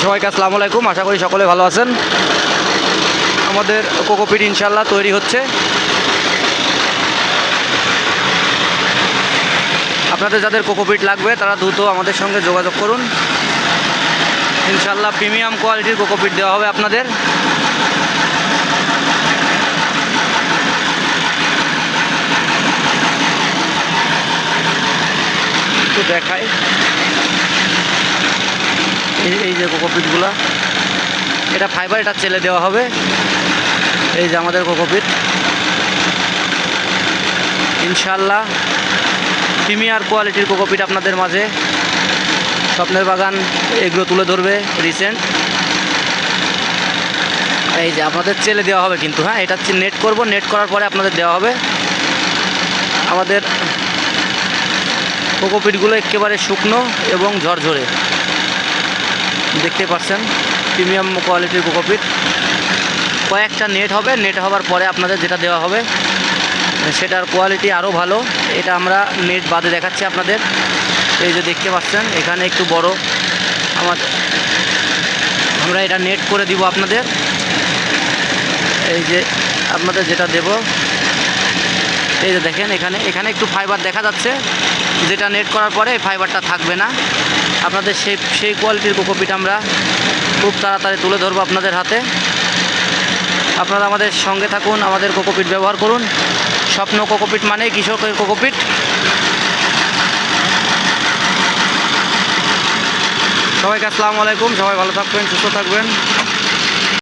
সবাইকে আসসালামু আলাইকুম। আশা করি সকলে ভালো আছেন। আমাদের কোকোপিট ইনশাল্লাহ তৈরি হচ্ছে। আপনাদের যাদের কোকোপিট লাগবে, তারা দ্রুত আমাদের সঙ্গে যোগাযোগ করুন। ইনশাল্লাহ প্রিমিয়াম কোয়ালিটির কোকোপিট দেওয়া হবে আপনাদের। দেখাই। এই এই যে কোকোপিটগুলো, এটা ফাইবার এটা চেলে দেওয়া হবে। এই যে আমাদের কোকোপিট। ইনশাল্লাহ প্রিমিয়ার কোয়ালিটির কোকোপিট আপনাদের মাঝে। স্বপ্নের বাগান এগুলো তুলে ধরবে রিসেন্ট এই যে আপনাদের চেলে দেওয়া হবে কিন্তু হ্যাঁ? এটা হচ্ছে নেট করব নেট করার পরে আপনাদের দেওয়া হবে। আমাদের কোকোপিটগুলো একেবারে শুকনো এবং ঝরঝরে। দেখতে পাচ্ছেন, প্রিমিয়াম কোয়ালিটির কোকোপিট। কয়েকটা নেট হবে নেট হওয়ার পরে আপনাদের যেটা দেওয়া হবে, সেটার কোয়ালিটি আরও ভালো। এটা আমরা নেট বাদে দেখাচ্ছি আপনাদের। এই যে দেখতে পাচ্ছেন, এখানে একটু বড় আমার আমরা এটা নেট করে দিব আপনাদের। এই যে আপনাদের যেটা দেব এই যে দেখেন, এখানে এখানে একটু ফাইবার দেখা যাচ্ছে। যেটা নেট করার পরে ফাইবারটা থাকবে না। আপনাদের সেই সেই কোয়ালিটির কোকোপিট আমরা খুব তাড়াতাড়ি তুলে ধরবো আপনাদের হাতে। আপনারা আমাদের সঙ্গে থাকুন, আমাদের কোকোপিট ব্যবহার করুন। স্বপ্ন কোকোপিট মানে কৃষকের কোকোপিট সবাইকে আসসালামু আলাইকুম, সবাই ভালো থাকবেন, সুস্থ থাকবেন।